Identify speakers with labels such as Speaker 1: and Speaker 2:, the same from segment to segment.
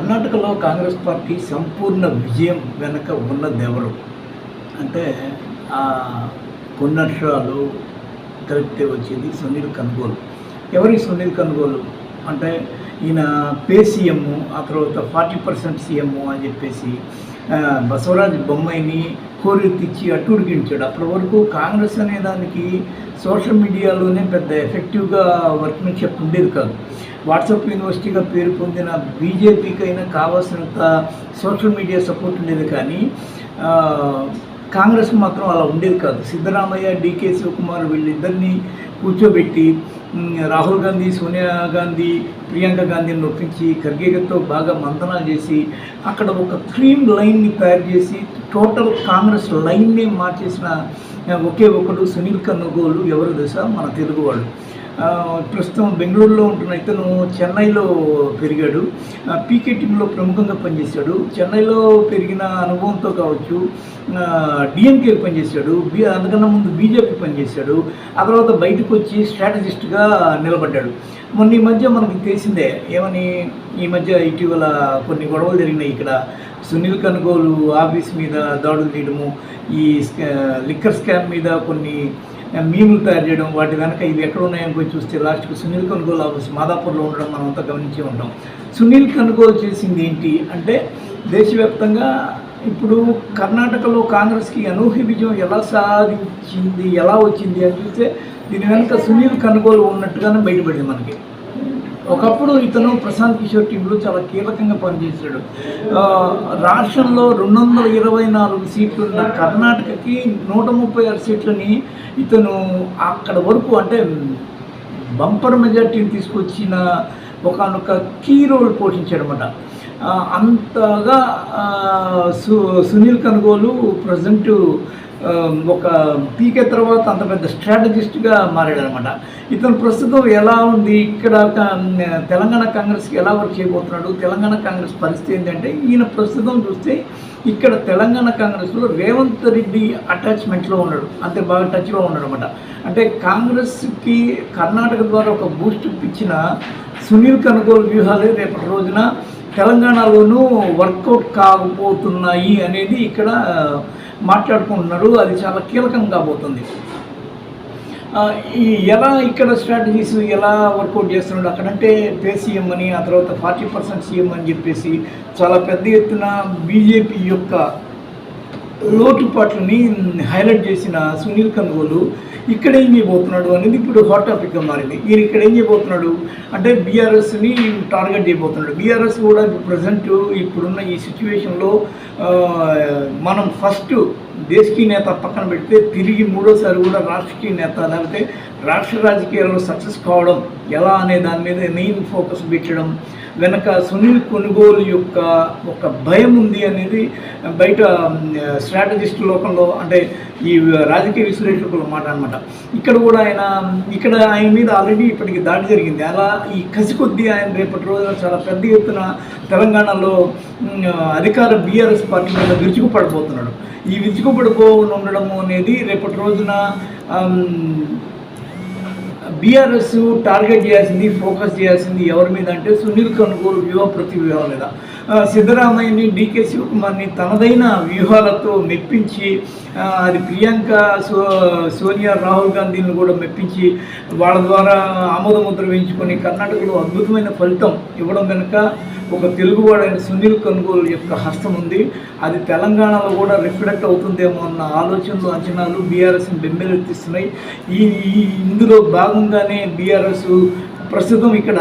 Speaker 1: కర్ణాటకలో కాంగ్రెస్ పార్టీ సంపూర్ణ విజయం వెనక ఉన్నదెవరు? అంటే ఆ కలిపితే వచ్చేది సునీల్ కనుగోలు. ఎవరి సునీల్ కనుగోలు? అంటే ఈయన పే సీఎం ఆ తర్వాత ఫార్టీ పర్సెంట్ సీఎం అని చెప్పేసి బసవరాజ్ బొమ్మాయిని కోరెత్తిచ్చి అట్టు ఉడికించాడు అప్పటి వరకు కాంగ్రెస్ అనే దానికి సోషల్ మీడియాలోనే పెద్ద ఎఫెక్టివ్గా వర్క్మెన్షిప్ ఉండేది కాదు. వాట్సాప్ యూనివర్సిటీగా పేరు పొందిన బీజేపీకి అయినా కావాల్సినంత సోషల్ మీడియా సపోర్ట్ ఉండేది కానీ కాంగ్రెస్ మాత్రం అలా ఉండేది కాదు. సిద్ధరామయ్య డీకే శివకుమార్ వీళ్ళిద్దరినీ కూర్చోబెట్టి రాహుల్ గాంధీ సోనియా గాంధీ ప్రియాంక గాంధీని నొప్పించి ఖర్గేతో బాగా మంతనాలు చేసి అక్కడ ఒక క్రీమ్ లైన్ని తయారు చేసి టోటల్ కాంగ్రెస్ లైన్నే మార్చేసిన ఒకే ఒకడు సునీల్ కన్నుగోలు ఎవరు దశ మన తెలుగు వాళ్ళు. ప్రస్తుతం బెంగళూరులో ఉంటున్న ఇతను చెన్నైలో పెరిగాడు. పీకే టీంలో ప్రముఖంగా పనిచేశాడు. చెన్నైలో పెరిగిన అనుభవంతో కావచ్చు డిఎంకే పనిచేశాడు బి అందుకన్నా ముందు బీజేపీ పనిచేశాడు. ఆ తర్వాత బయటకు వచ్చి స్ట్రాటజిస్ట్గా నిలబడ్డాడు. మొన్న ఈ మధ్య మనకి తెలిసిందే ఏమని ఈ మధ్య ఇటీవల కొన్ని గొడవలు జరిగినాయి ఇక్కడ. సునీల్ కనుగోలు ఆఫీస్ మీద దాడులు తీయడము ఈ స్కా- లిక్కర్ స్కామ్ మీద కొన్ని మీములు తయారు చేయడం వాటి వెనక ఇవి ఎక్కడ ఉన్నాయని పోయి చూస్తే లాస్ట్కి సునీల్ కనుగోలు ఆఫీస్ మాదాపూర్లో ఉండడం మనం అంతా గమనించి ఉంటాం. సునీల్ కనుగోలు చేసింది ఏంటి అంటే దేశవ్యాప్తంగా ఇప్పుడు కర్ణాటకలో కాంగ్రెస్కి అనూహ్య విజయం ఎలా సాధించింది ఎలా వచ్చింది అని చూస్తే దీని వెనుక సునీల్ కనుగోలు ఉన్నట్టుగానే బయటపడింది మనకి. ఒకప్పుడు ఇతను ప్రశాంత్ కిషోర్ టీంలో చాలా కీలకంగా పనిచేశాడు. రాష్ట్రంలో రెండు వందల ఇరవై నాలుగు సీట్లు ఉన్న కర్ణాటకకి నూట ముప్పై ఆరు సీట్లని ఇతను అక్కడ వరకు అంటే బంపర్ మెజార్టీని తీసుకొచ్చిన ఒకనొక కీ రోల్ పోషించాడనమాట అంతగా సు సునీల్ కనుగోలు ప్రజెంటు ఒక పీకే తర్వాత అంత పెద్ద స్ట్రాటజిస్ట్గా మారాడనమాట. ఇతను ప్రస్తుతం ఎలా ఉంది? ఇక్కడ తెలంగాణ కాంగ్రెస్కి ఎలా వర్క్ చేయబోతున్నాడు? తెలంగాణ కాంగ్రెస్ పరిస్థితి ఏంటంటే ఈయన ప్రస్తుతం చూస్తే ఇక్కడ తెలంగాణ కాంగ్రెస్లో రేవంత్ రెడ్డి అటాచ్మెంట్లో ఉన్నాడు. అంతే బాగా టచ్లో ఉన్నాడు అనమాట అంటే కాంగ్రెస్కి కర్ణాటక ద్వారా ఒక బూస్ట్ ఇచ్చిన సునీల్ కనుగోలు వ్యూహాలే రేపటి రోజున తెలంగాణలోనూ వర్కౌట్ కాకపోతున్నాయి అనేది ఇక్కడ మాట్లాడుకుంటున్నారు. అది చాలా కీలకం కాబోతుంది ఈ ఎలా ఇక్కడ స్ట్రాటజీస్ ఎలా వర్కౌట్ చేస్తున్నాడు? అక్కడంటే పేసీఎం అని ఆ తర్వాత ఫార్టీ పర్సెంట్ సీఎం అని చెప్పేసి చాలా పెద్ద ఎత్తున బీజేపీ యొక్క లోటుపాట్లని హైలైట్ చేసిన సునీల్ కనుగోలు ఇక్కడ ఏం చేయబోతున్నాడు? అనేది ఇప్పుడు హాట్ టాపిక్గా మారింది. ఈయన ఇక్కడ ఏం చేయబోతున్నాడు అంటే బీఆర్ఎస్ని టార్గెట్ చేయబోతున్నాడు. బీఆర్ఎస్ కూడా ఇప్పుడు ప్రజెంట్ ఇప్పుడున్న ఈ సిచ్యువేషన్లో మనం ఫస్ట్ దేశకీ నేత పక్కన పెడితే తిరిగి మూడోసారి కూడా రాష్ట్రీయ నేత లేకపోతే రాష్ట్ర రాజకీయాల్లో సక్సెస్ కావడం ఎలా అనే దాని మీద మెయిన్ ఫోకస్ పెట్టడం వెనక సునీల్ కొనుగోలు యొక్క ఒక భయం ఉంది అనేది బయట స్ట్రాటజిస్ట్ లోకంలో అంటే ఈ రాజకీయ విశ్లేషకుల మాట అనమాట ఇక్కడ కూడా ఆయన ఇక్కడ ఆయన మీద ఆల్రెడీ ఇప్పటికి దాడి జరిగింది. అలా ఈ కసి కొద్దీ ఆయన రేపటి రోజున చాలా పెద్ద ఎత్తున తెలంగాణలో అధికార బీఆర్ఎస్ పార్టీ మీద విరుచుకుపడిపోతున్నాడు. ఈ విరుచుకుపడిపో ఉండడము అనేది రేపటి రోజున బీఆర్ఎస్ టార్గెట్ చేయాల్సింది ఫోకస్ చేయాల్సింది ఎవరి మీద అంటే సునీల్ కనుగోలు వ్యూహ ప్రతి వ్యూహం మీద. సిద్ధరామయ్యని డీకే శివకుమార్ని తనదైన వ్యూహాలతో మెప్పించి అది ప్రియాంక సో సోనియా రాహుల్ గాంధీని కూడా మెప్పించి వాళ్ళ ద్వారా ఆమోద ముద్ర వేయించుకొని కర్ణాటకలో అద్భుతమైన ఫలితం ఇవ్వడం వెనుక ఒక తెలుగువాడైన సునీల్ కనుగోలు యొక్క హస్తం ఉంది. అది తెలంగాణలో కూడా రిఫ్లెక్ట్ అవుతుందేమో అన్న ఆలోచనలు అంచనాలు బీఆర్ఎస్ని బెంబేలెత్తిస్తున్నాయి. ఈ ఈ ఇందులో భాగంగానే బీఆర్ఎస్ ప్రస్తుతం ఇక్కడ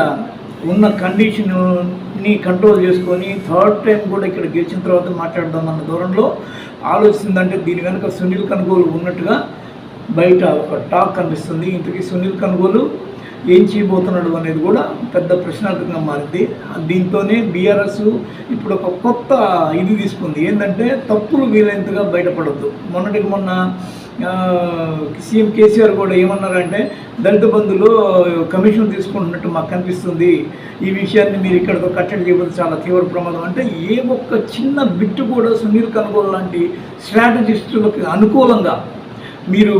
Speaker 1: ఉన్న కండిషన్ని కంట్రోల్ చేసుకొని థర్డ్ టైం కూడా ఇక్కడ గెలిచిన తర్వాత మాట్లాడదామన్న దూరంలో ఆలోచిస్తుందంటే దీని వెనుక సునీల్ కనుగోలు ఉన్నట్టుగా బయట ఒక టాక్ కనిపిస్తుంది. ఇంతకీ సునీల్ కనుగోలు ఏం చేయబోతున్నాడు అనేది కూడా పెద్ద ప్రశ్నార్థకంగా మారింది. దీంతోనే బీఆర్ఎస్ ఇప్పుడు ఒక కొత్త ఇది తీసుకుంది. ఏంటంటే తప్పులు వీలైనంతగా బయటపడద్దు. మొన్నటికి మొన్న సీఎం కేసీఆర్ కూడా ఏమన్నారంటే దళిత బంధులో కమిషన్ తీసుకుంటున్నట్టు మాకు కనిపిస్తుంది. ఈ విషయాన్ని మీరు ఇక్కడతో కట్టడి చేయబోతే చాలా తీవ్ర ప్రమాదం. అంటే ఏ ఒక్క చిన్న బిట్టు కూడా సునీల్ కనుగోలు లాంటి స్ట్రాటజిస్టులకు అనుకూలంగా మీరు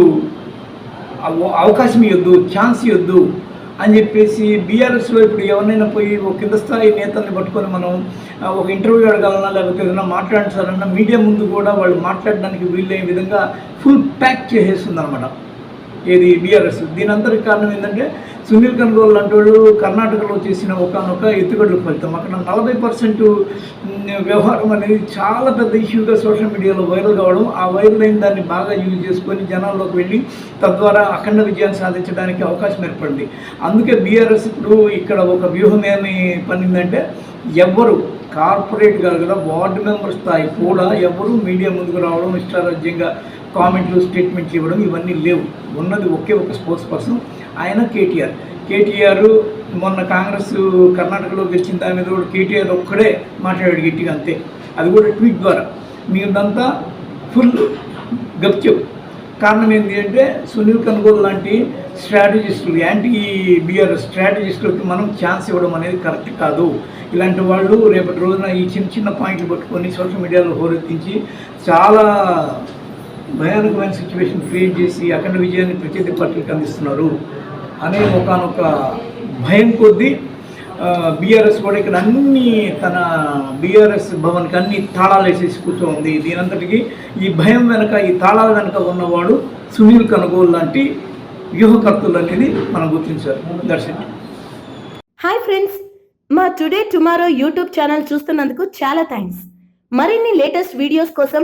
Speaker 1: అవకాశం ఇవ్వద్దు ఛాన్స్ ఇవ్వద్దు అని చెప్పేసి బీఆర్ఎస్లో ఇప్పుడు ఎవరినైనా పోయి ఒక కింద స్థాయి నేతల్ని పట్టుకొని మనం ఒక ఇంటర్వ్యూ అడగాలన్నా లేకపోతే ఏదైనా మాట్లాడించాలన్నా మీడియా ముందు కూడా వాళ్ళు మాట్లాడడానికి వీలయ్యే విధంగా ఫుల్ ప్యాక్ చేసేస్తుంది అనమాట ఏది బీఆర్ఎస్ దీని అందరికి కారణం ఏంటంటే సునీల్ కన్గోల్ లాంటి వాళ్ళు కర్ణాటకలో చేసిన ఒకనొక ఎత్తుగడల ఫలితం. అక్కడ నలభై పర్సెంట్ వ్యవహారం అనేది చాలా పెద్ద ఇష్యూగా సోషల్ మీడియాలో వైరల్ కావడం ఆ వైరల్ అయిన దాన్ని బాగా యూజ్ చేసుకొని జనాల్లోకి వెళ్ళి తద్వారా అఖండ విజయాన్ని సాధించడానికి అవకాశం ఏర్పడింది. అందుకే బీఆర్ఎస్ ఇప్పుడు ఇక్కడ ఒక వ్యూహం ఏమి పనిందంటే ఎవ్వరు కార్పొరేట్ కాదు కదా వార్డు మెంబర్ స్థాయి కూడా ఎవరు మీడియా ముందుకు రావడం ఇష్టారాజ్యంగా కామెంట్లు స్టేట్మెంట్లు ఇవ్వడం ఇవన్నీ లేవు. ఉన్నది ఒకే ఒక స్పోర్ట్స్ పర్సన్ ఆయన కేటీఆర్. కేటీఆర్ మొన్న కాంగ్రెస్ కర్ణాటకలో గెలిచిన దాని మీద కూడా కేటీఆర్ ఒక్కడే మాట్లాడాడు గట్టిగా అంతే. అది కూడా ట్వీట్ ద్వారా. మీదంతా ఫుల్ గప్చెప్ కారణం ఏంటి అంటే సునీల్ కన్గోల్ లాంటి స్ట్రాటజిస్టులు యాంటీ బిఆర్ స్ట్రాటజిస్టులకి మనం ఛాన్స్ ఇవ్వడం అనేది కరెక్ట్ కాదు. ఇలాంటి వాళ్ళు రేపటి రోజున ఈ చిన్న చిన్న పాయింట్లు పట్టుకొని సోషల్ మీడియాలో హోరెత్తించి చాలా భయానకమైన సిచ్యువేషన్ క్రియేట్ చేసి అఖండ విజయాన్ని ప్రత్యేక పార్టీలకు అందిస్తున్నారు అనే ఒకనొక భయం కొద్దీ బీఆర్ఎస్ కూడా ఇక్కడ అన్ని తన బీఆర్ఎస్ భవన్కి అన్ని తాళాలు వేసేసి కూర్చోంది దీనంతటికి ఈ భయం వెనక ఈ తాళాల వెనక ఉన్నవాడు సునీల్ కనుగోలు లాంటి వ్యూహకర్తలు అనేది మనం గుర్తించారు. దర్శన్
Speaker 2: హాయ్ ఫ్రెండ్స్ మా టుడే టుమారో యూట్యూబ్ ఛానల్ చూస్తున్నందుకు చాలా థ్యాంక్స్ మరిన్ని లేటెస్ట్ వీడియోస్ కోసం